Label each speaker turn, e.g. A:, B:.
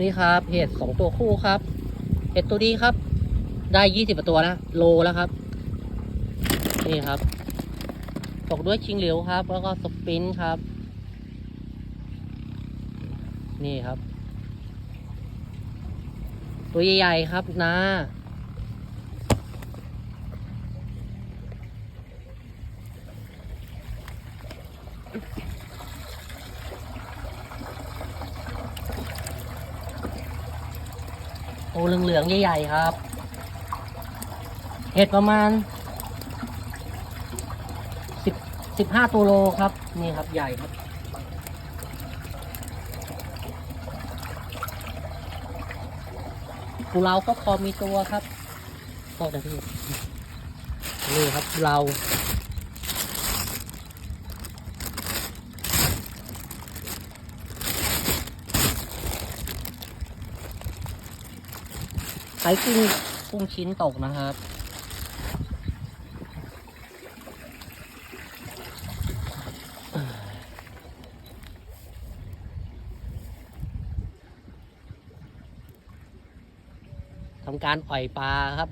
A: นี่ครับเห็ดสองตัวคู่ครับ เห็ดตัวดีครับ ได้ยี่สิบตัวแล้วโลแล้วครับ นี่ครับตกด้วยชิงเหลียวครับ แล้วก็สปินครับ นี่ครับ ตัวใหญ่ๆครับนะ โอ้เหลืองๆใหญ่ๆครับ เห็ดประมาณสิบสิบห้าตัวโลครับ นี่ครับใหญ่ครับปูเราก็พอมีตัวครับโทษนะพี่นี่ครับเรา ใช้กุ้งกุ้งชิ้นตกนะครับ ทำการปล่อยปลาครับ